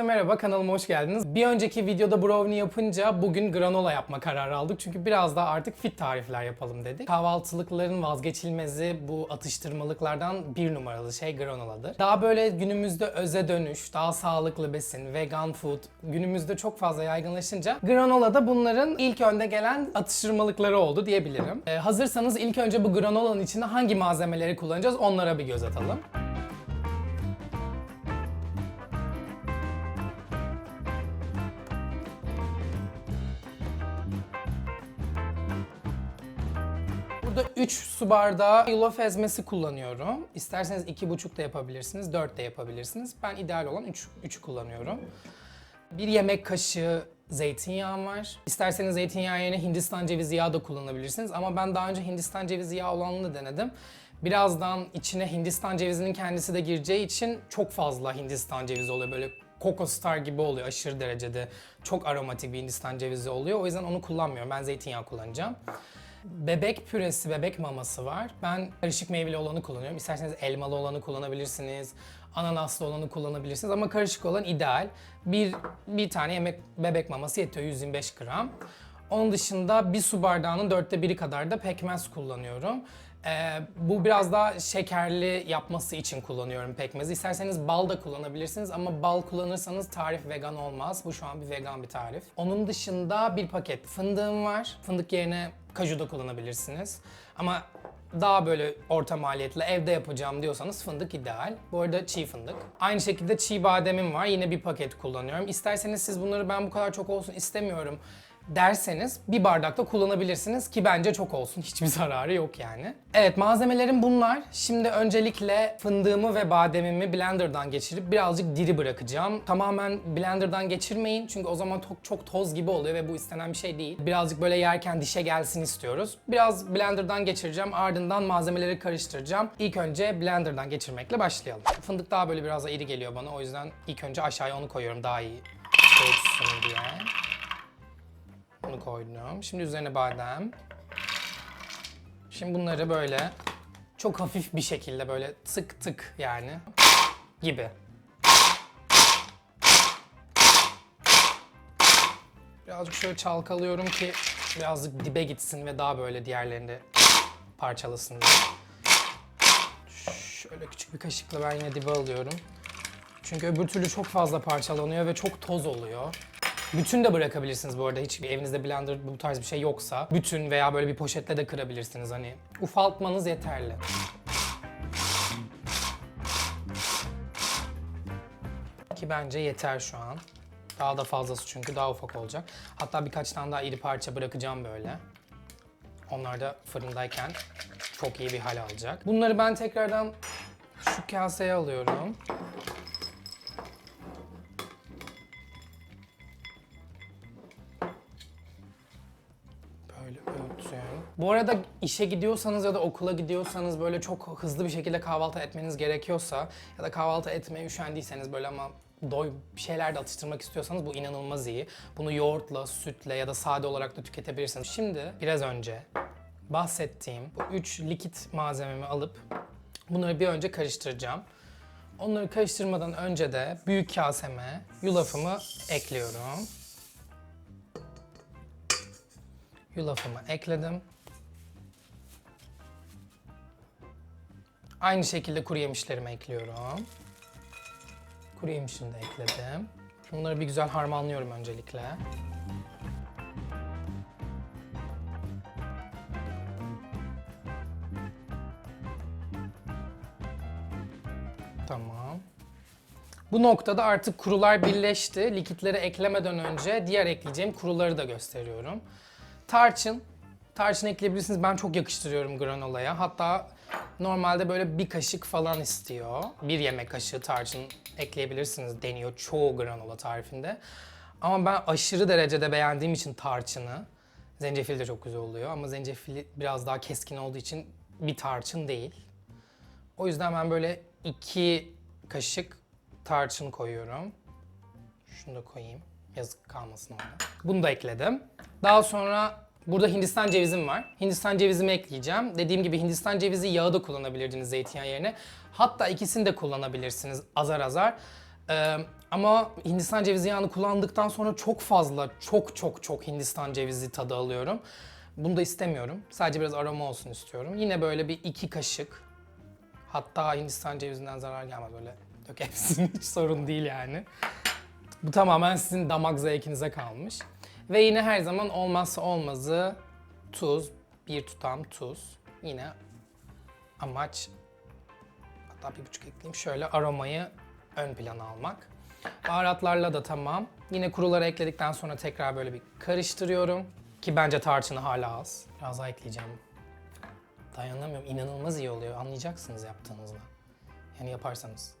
Herkese merhaba, kanalıma hoş geldiniz. Bir önceki videoda brownie yapınca bugün granola yapma kararı aldık. Çünkü biraz daha artık fit tarifler yapalım dedik. Kahvaltılıkların vazgeçilmezi bu atıştırmalıklardan bir numaralı şey granoladır. Daha böyle günümüzde öze dönüş, daha sağlıklı besin, vegan food günümüzde çok fazla yaygınlaşınca granola da bunların ilk önde gelen atıştırmalıkları oldu diyebilirim. Ee, hazırsanız ilk önce bu granolanın içinde hangi malzemeleri kullanacağız onlara bir göz atalım. 3 su bardağı yulaf ezmesi kullanıyorum. İsterseniz 2,5 da yapabilirsiniz, 4 de yapabilirsiniz. Ben ideal olan 3, 3'ü kullanıyorum. Bir yemek kaşığı zeytinyağım var. İsterseniz zeytinyağı yerine Hindistan cevizi yağı da kullanabilirsiniz. Ama ben daha önce Hindistan cevizi yağı olanını denedim. Birazdan içine Hindistan cevizinin kendisi de gireceği için çok fazla Hindistan cevizi oluyor. Böyle Coco Star gibi oluyor aşırı derecede. Çok aromatik bir Hindistan cevizi oluyor. O yüzden onu kullanmıyorum. Ben zeytinyağı kullanacağım. Bebek püresi, bebek maması var. Ben karışık meyveli olanı kullanıyorum. İsterseniz elmalı olanı kullanabilirsiniz. Ananaslı olanı kullanabilirsiniz ama karışık olan ideal. Bir, bir tane yemek bebek maması yetiyor 125 gram. Onun dışında bir su bardağının dörtte biri kadar da pekmez kullanıyorum. Ee, bu biraz daha şekerli yapması için kullanıyorum pekmezi. İsterseniz bal da kullanabilirsiniz ama bal kullanırsanız tarif vegan olmaz. Bu şu an bir vegan bir tarif. Onun dışında bir paket fındığım var. Fındık yerine kaju da kullanabilirsiniz. Ama daha böyle orta maliyetli evde yapacağım diyorsanız fındık ideal. Bu arada çiğ fındık. Aynı şekilde çiğ bademim var. Yine bir paket kullanıyorum. İsterseniz siz bunları ben bu kadar çok olsun istemiyorum derseniz bir bardakta kullanabilirsiniz ki bence çok olsun. Hiçbir zararı yok yani. Evet malzemelerim bunlar. Şimdi öncelikle fındığımı ve bademimi blenderdan geçirip birazcık diri bırakacağım. Tamamen blenderdan geçirmeyin çünkü o zaman çok, çok toz gibi oluyor ve bu istenen bir şey değil. Birazcık böyle yerken dişe gelsin istiyoruz. Biraz blenderdan geçireceğim ardından malzemeleri karıştıracağım. İlk önce blenderdan geçirmekle başlayalım. Fındık daha böyle biraz da iri geliyor bana o yüzden ilk önce aşağıya onu koyuyorum daha iyi ölçsün diye. Bunu koydum. Şimdi üzerine badem. Şimdi bunları böyle çok hafif bir şekilde böyle tık tık yani gibi. Birazcık şöyle çalkalıyorum ki birazcık dibe gitsin ve daha böyle diğerlerinde parçalasın diye. Şöyle küçük bir kaşıkla ben yine dibe alıyorum. Çünkü öbür türlü çok fazla parçalanıyor ve çok toz oluyor. Bütün de bırakabilirsiniz bu arada. Hiç evinizde blender bu tarz bir şey yoksa. Bütün veya böyle bir poşetle de kırabilirsiniz. Hani ufaltmanız yeterli. Ki bence yeter şu an. Daha da fazlası çünkü daha ufak olacak. Hatta birkaç tane daha iri parça bırakacağım böyle. Onlar da fırındayken çok iyi bir hal alacak. Bunları ben tekrardan şu kaseye alıyorum. Bu arada işe gidiyorsanız ya da okula gidiyorsanız böyle çok hızlı bir şekilde kahvaltı etmeniz gerekiyorsa ya da kahvaltı etmeye üşendiyseniz böyle ama doy bir şeyler de atıştırmak istiyorsanız bu inanılmaz iyi. Bunu yoğurtla, sütle ya da sade olarak da tüketebilirsiniz. Şimdi biraz önce bahsettiğim bu üç likit malzememi alıp bunları bir önce karıştıracağım. Onları karıştırmadan önce de büyük kaseme yulafımı ekliyorum. Yulafımı ekledim. Aynı şekilde kuru yemişlerimi ekliyorum. Kuru yemişimi de ekledim. Bunları bir güzel harmanlıyorum öncelikle. Tamam. Bu noktada artık kurular birleşti. Likitleri eklemeden önce diğer ekleyeceğim kuruları da gösteriyorum. Tarçın. Tarçın ekleyebilirsiniz. Ben çok yakıştırıyorum granolaya. Hatta normalde böyle bir kaşık falan istiyor. Bir yemek kaşığı tarçın ekleyebilirsiniz deniyor çoğu granola tarifinde. Ama ben aşırı derecede beğendiğim için tarçını, zencefil de çok güzel oluyor ama zencefili biraz daha keskin olduğu için bir tarçın değil. O yüzden ben böyle iki kaşık tarçın koyuyorum. Şunu da koyayım. Yazık kalmasın orada. Bunu da ekledim. Daha sonra burada Hindistan cevizim var. Hindistan cevizimi ekleyeceğim. Dediğim gibi Hindistan cevizi yağı da kullanabilirdiniz zeytinyağı yerine. Hatta ikisini de kullanabilirsiniz azar azar. Ee, ama Hindistan cevizi yağını kullandıktan sonra çok fazla, çok çok çok Hindistan cevizi tadı alıyorum. Bunu da istemiyorum. Sadece biraz aroma olsun istiyorum. Yine böyle bir iki kaşık. Hatta Hindistan cevizinden zarar gelmez böyle. Dök hepsini hiç sorun değil yani. Bu tamamen sizin damak zevkinize kalmış. Ve yine her zaman olmazsa olmazı tuz, bir tutam tuz. Yine amaç hatta bir buçuk ekleyeyim. Şöyle aromayı ön plana almak. Baharatlarla da tamam. Yine kuruları ekledikten sonra tekrar böyle bir karıştırıyorum. Ki bence tarçını hala az. Biraz daha ekleyeceğim. Dayanamıyorum. İnanılmaz iyi oluyor. Anlayacaksınız yaptığınızda. Yani yaparsanız.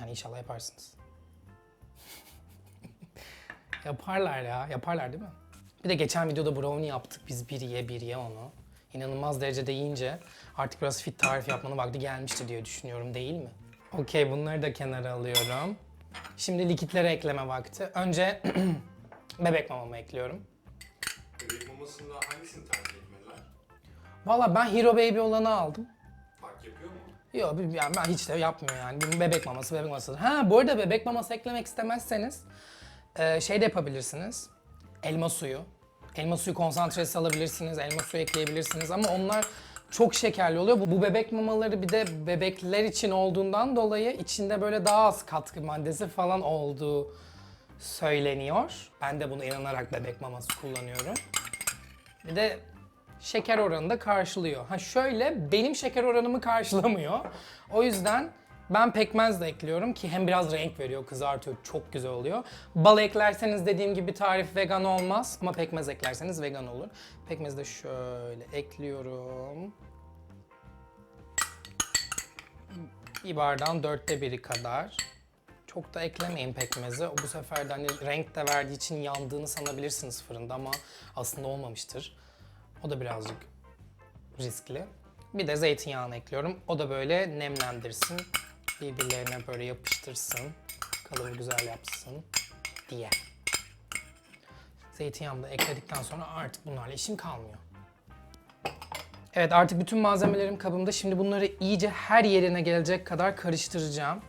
Yani inşallah yaparsınız. Yaparlar ya. Yaparlar değil mi? Bir de geçen videoda brownie yaptık biz bir ye bir ye onu. İnanılmaz derecede yiyince artık biraz fit tarif yapmanın vakti gelmişti diye düşünüyorum değil mi? Okey bunları da kenara alıyorum. Şimdi likitlere ekleme vakti. Önce bebek mamamı ekliyorum. Bebek mamasında hangisini tercih etmeliler? Valla ben Hero Baby olanı aldım. Fark yapıyor mu? Yok yani ben hiç de yapmıyor yani. Bebek maması, bebek maması. Ha bu arada bebek maması eklemek istemezseniz e, şey de yapabilirsiniz. Elma suyu. Elma suyu konsantresi alabilirsiniz, elma suyu ekleyebilirsiniz ama onlar çok şekerli oluyor. Bu, bu bebek mamaları bir de bebekler için olduğundan dolayı içinde böyle daha az katkı maddesi falan olduğu söyleniyor. Ben de bunu inanarak bebek maması kullanıyorum. Bir de şeker oranı da karşılıyor. Ha şöyle benim şeker oranımı karşılamıyor. O yüzden ben pekmez de ekliyorum ki hem biraz renk veriyor, kızartıyor, çok güzel oluyor. Bal eklerseniz dediğim gibi tarif vegan olmaz ama pekmez eklerseniz vegan olur. Pekmezi de şöyle ekliyorum. Bir bardağın dörtte biri kadar. Çok da eklemeyin pekmezi. Bu sefer de hani renk de verdiği için yandığını sanabilirsiniz fırında ama aslında olmamıştır. O da birazcık riskli. Bir de zeytinyağını ekliyorum. O da böyle nemlendirsin. Birbirlerine böyle yapıştırsın. Kalıbı güzel yapsın diye. Zeytinyağını da ekledikten sonra artık bunlarla işim kalmıyor. Evet artık bütün malzemelerim kabımda. Şimdi bunları iyice her yerine gelecek kadar karıştıracağım.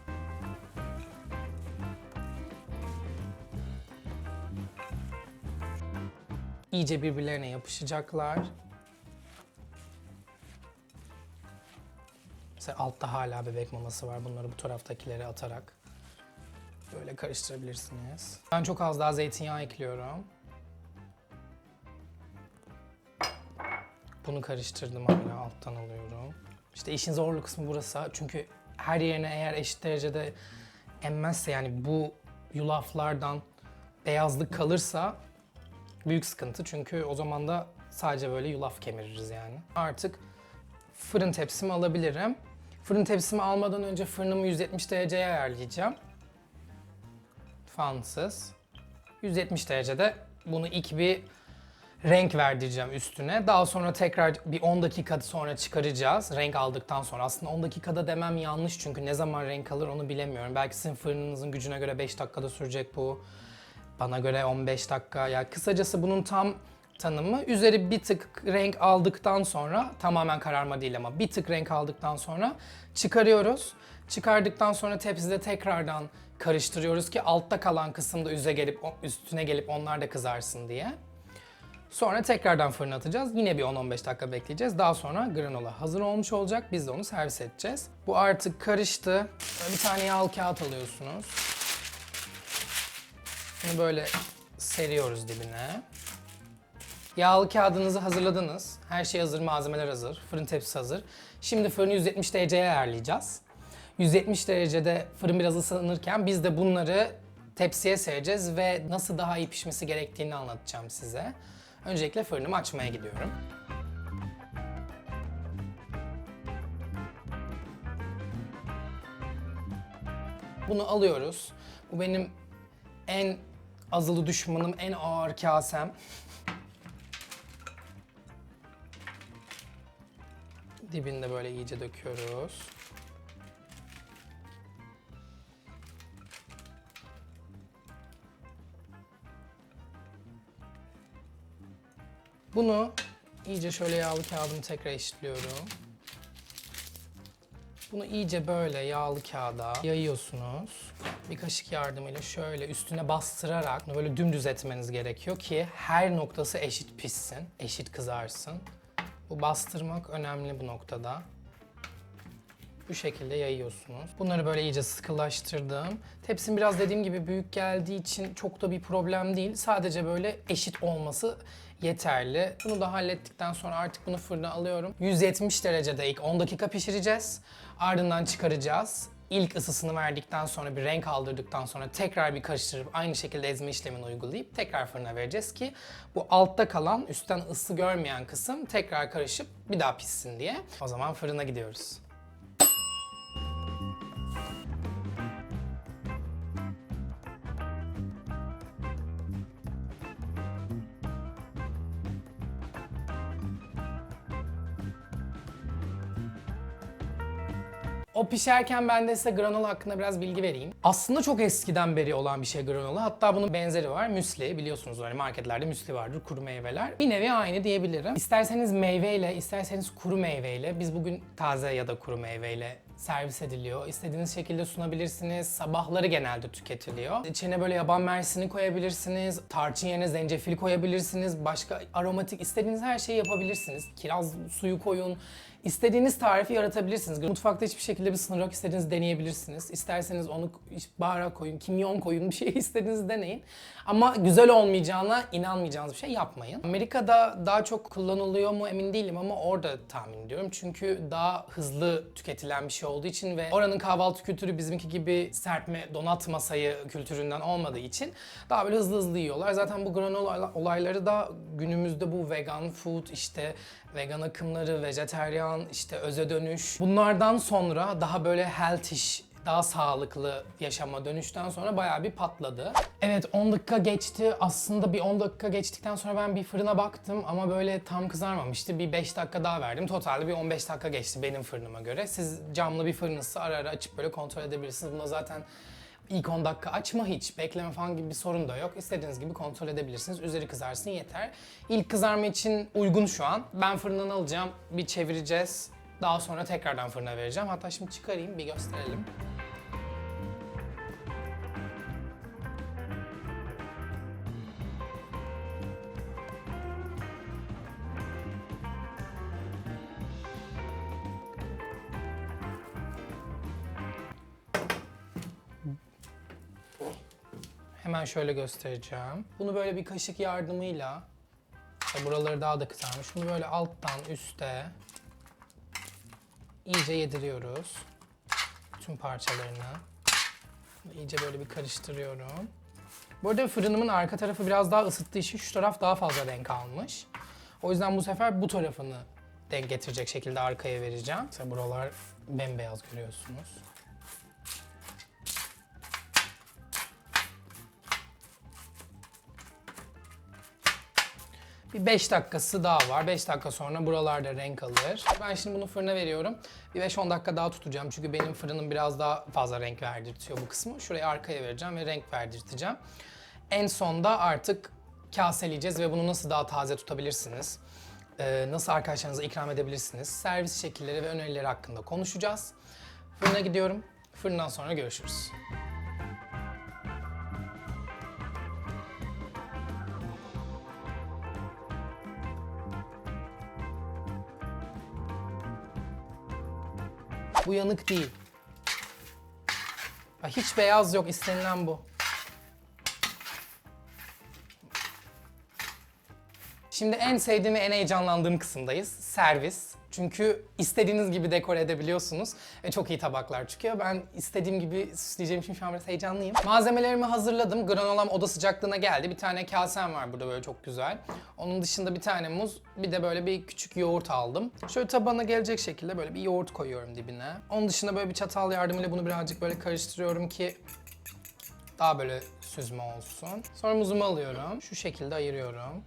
İyice birbirlerine yapışacaklar. Mesela altta hala bebek maması var. Bunları bu taraftakilere atarak böyle karıştırabilirsiniz. Ben çok az daha zeytinyağı ekliyorum. Bunu karıştırdım hala alttan alıyorum. İşte işin zorlu kısmı burası. Çünkü her yerine eğer eşit derecede emmezse yani bu yulaflardan beyazlık kalırsa büyük sıkıntı. Çünkü o zaman da sadece böyle yulaf kemiririz yani. Artık fırın tepsimi alabilirim. Fırın tepsimi almadan önce fırınımı 170 dereceye ayarlayacağım. Fansız. 170 derecede bunu ilk bir renk verdireceğim üstüne. Daha sonra tekrar bir 10 dakika sonra çıkaracağız. Renk aldıktan sonra. Aslında 10 dakikada demem yanlış çünkü ne zaman renk alır onu bilemiyorum. Belki sizin fırınınızın gücüne göre 5 dakikada sürecek bu. Bana göre 15 dakika. Ya kısacası bunun tam tanımı üzeri bir tık renk aldıktan sonra tamamen kararma değil ama bir tık renk aldıktan sonra çıkarıyoruz. Çıkardıktan sonra tepside tekrardan karıştırıyoruz ki altta kalan kısım da üze gelip üstüne gelip onlar da kızarsın diye. Sonra tekrardan fırına atacağız. Yine bir 10-15 dakika bekleyeceğiz. Daha sonra granola hazır olmuş olacak. Biz de onu servis edeceğiz. Bu artık karıştı. Bir tane yağlı kağıt alıyorsunuz. Bunu böyle seriyoruz dibine. Yağlı kağıdınızı hazırladınız. Her şey hazır, malzemeler hazır. Fırın tepsisi hazır. Şimdi fırını 170 dereceye ayarlayacağız. 170 derecede fırın biraz ısınırken biz de bunları tepsiye sereceğiz ve nasıl daha iyi pişmesi gerektiğini anlatacağım size. Öncelikle fırınımı açmaya gidiyorum. Bunu alıyoruz. Bu benim en azılı düşmanım, en ağır kasem. Dibinde böyle iyice döküyoruz. Bunu iyice şöyle yağlı kağıdımı tekrar eşitliyorum. Bunu iyice böyle yağlı kağıda yayıyorsunuz. Bir kaşık yardımıyla şöyle üstüne bastırarak böyle dümdüz etmeniz gerekiyor ki her noktası eşit pişsin, eşit kızarsın. Bu bastırmak önemli bu noktada. Bu şekilde yayıyorsunuz. Bunları böyle iyice sıkılaştırdım. Tepsim biraz dediğim gibi büyük geldiği için çok da bir problem değil. Sadece böyle eşit olması yeterli. Bunu da hallettikten sonra artık bunu fırına alıyorum. 170 derecede ilk 10 dakika pişireceğiz. Ardından çıkaracağız. İlk ısısını verdikten sonra bir renk aldırdıktan sonra tekrar bir karıştırıp aynı şekilde ezme işlemini uygulayıp tekrar fırına vereceğiz ki bu altta kalan üstten ısı görmeyen kısım tekrar karışıp bir daha pişsin diye. O zaman fırına gidiyoruz. O pişerken ben de size granola hakkında biraz bilgi vereyim. Aslında çok eskiden beri olan bir şey granola. Hatta bunun benzeri var. Müsli. Biliyorsunuz hani marketlerde müsli vardır. Kuru meyveler. Bir nevi aynı diyebilirim. İsterseniz meyveyle, isterseniz kuru meyveyle. Biz bugün taze ya da kuru meyveyle servis ediliyor. İstediğiniz şekilde sunabilirsiniz. Sabahları genelde tüketiliyor. İçine böyle yaban mersini koyabilirsiniz. Tarçın yerine zencefil koyabilirsiniz. Başka aromatik istediğiniz her şeyi yapabilirsiniz. Kiraz suyu koyun. İstediğiniz tarifi yaratabilirsiniz. Mutfakta hiçbir şekilde bir sınır yok. İstediğiniz deneyebilirsiniz. İsterseniz onu baharat koyun, kimyon koyun, bir şey istediğiniz deneyin. Ama güzel olmayacağına inanmayacağınız bir şey yapmayın. Amerika'da daha çok kullanılıyor mu emin değilim ama orada tahmin ediyorum. Çünkü daha hızlı tüketilen bir şey olduğu için ve oranın kahvaltı kültürü bizimki gibi serpme, donat masayı kültüründen olmadığı için daha böyle hızlı hızlı yiyorlar. Zaten bu granola olayları da günümüzde bu vegan food işte vegan akımları, vejeteryan, işte öze dönüş. Bunlardan sonra daha böyle healthish, daha sağlıklı yaşama dönüşten sonra bayağı bir patladı. Evet 10 dakika geçti. Aslında bir 10 dakika geçtikten sonra ben bir fırına baktım ama böyle tam kızarmamıştı. Bir 5 dakika daha verdim. Totalde bir 15 dakika geçti benim fırınıma göre. Siz camlı bir fırınızsa ara ara açıp böyle kontrol edebilirsiniz. Buna zaten İlk 10 dakika açma hiç, bekleme falan gibi bir sorun da yok. İstediğiniz gibi kontrol edebilirsiniz. Üzeri kızarsın yeter. İlk kızarma için uygun şu an. Ben fırından alacağım, bir çevireceğiz. Daha sonra tekrardan fırına vereceğim. Hatta şimdi çıkarayım, bir gösterelim. Hemen şöyle göstereceğim. Bunu böyle bir kaşık yardımıyla işte buraları daha da kızarmış. Bunu böyle alttan üste iyice yediriyoruz. Tüm parçalarını. İyice böyle bir karıştırıyorum. Bu arada fırınımın arka tarafı biraz daha ısıttığı için şu taraf daha fazla renk almış. O yüzden bu sefer bu tarafını denk getirecek şekilde arkaya vereceğim. Mesela buralar bembeyaz görüyorsunuz. Bir 5 dakikası daha var. 5 dakika sonra buralarda renk alır. Ben şimdi bunu fırına veriyorum. Bir 5-10 dakika daha tutacağım. Çünkü benim fırınım biraz daha fazla renk verdirtiyor bu kısmı. Şurayı arkaya vereceğim ve renk verdirteceğim. En sonda artık kaseleyeceğiz ve bunu nasıl daha taze tutabilirsiniz? Ee, nasıl arkadaşlarınıza ikram edebilirsiniz? Servis şekilleri ve önerileri hakkında konuşacağız. Fırına gidiyorum. Fırından sonra görüşürüz. Bu yanık değil. Hiç beyaz yok, istenilen bu. Şimdi en sevdiğim ve en heyecanlandığım kısımdayız. Servis. Çünkü istediğiniz gibi dekore edebiliyorsunuz ve çok iyi tabaklar çıkıyor. Ben istediğim gibi süsleyeceğim için şu an biraz heyecanlıyım. Malzemelerimi hazırladım. Granolam oda sıcaklığına geldi. Bir tane kasem var burada böyle çok güzel. Onun dışında bir tane muz, bir de böyle bir küçük yoğurt aldım. Şöyle tabana gelecek şekilde böyle bir yoğurt koyuyorum dibine. Onun dışında böyle bir çatal yardımıyla bunu birazcık böyle karıştırıyorum ki daha böyle süzme olsun. Sonra muzumu alıyorum. Şu şekilde ayırıyorum.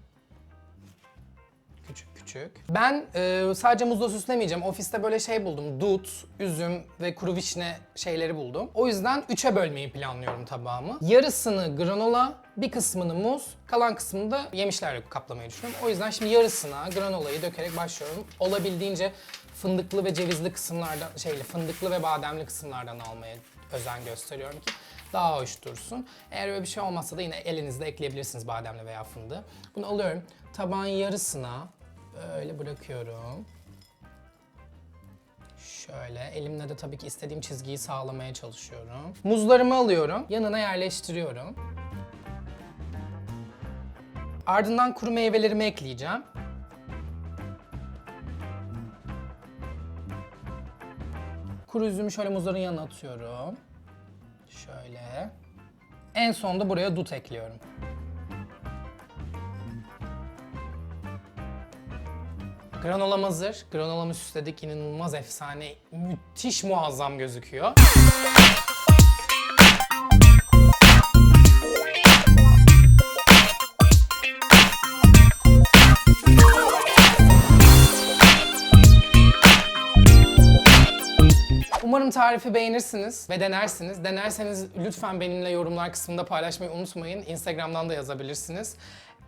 Küçük. Ben e, sadece muzla süslemeyeceğim. Ofiste böyle şey buldum. Dut, üzüm ve kuru vişne şeyleri buldum. O yüzden üçe bölmeyi planlıyorum tabağımı. Yarısını granola, bir kısmını muz, kalan kısmını da yemişlerle kaplamayı düşünüyorum. O yüzden şimdi yarısına granolayı dökerek başlıyorum. Olabildiğince fındıklı ve cevizli kısımlardan, şeyli fındıklı ve bademli kısımlardan almaya özen gösteriyorum ki daha hoş dursun. Eğer öyle bir şey olmazsa da yine elinizde ekleyebilirsiniz bademli veya fındığı. Bunu alıyorum. Tabağın yarısına böyle bırakıyorum. Şöyle elimle de tabii ki istediğim çizgiyi sağlamaya çalışıyorum. Muzlarımı alıyorum. Yanına yerleştiriyorum. Ardından kuru meyvelerimi ekleyeceğim. Kuru üzümü şöyle muzların yanına atıyorum. Şöyle. En sonda buraya dut ekliyorum. Granolam hazır. Granolamı süsledik. İnanılmaz efsane, müthiş muazzam gözüküyor. Umarım tarifi beğenirsiniz ve denersiniz. Denerseniz lütfen benimle yorumlar kısmında paylaşmayı unutmayın. Instagram'dan da yazabilirsiniz.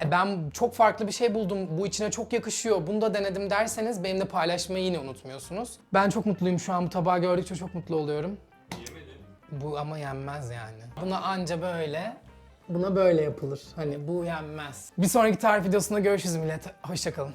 E, Ben çok farklı bir şey buldum. Bu içine çok yakışıyor. Bunu da denedim derseniz benimle paylaşmayı yine unutmuyorsunuz. Ben çok mutluyum şu an. Bu tabağı gördükçe çok mutlu oluyorum. Yemedin. Bu ama yenmez yani. Buna anca böyle, buna böyle yapılır. Hani bu yenmez. Bir sonraki tarif videosunda görüşürüz millet. Hoşçakalın.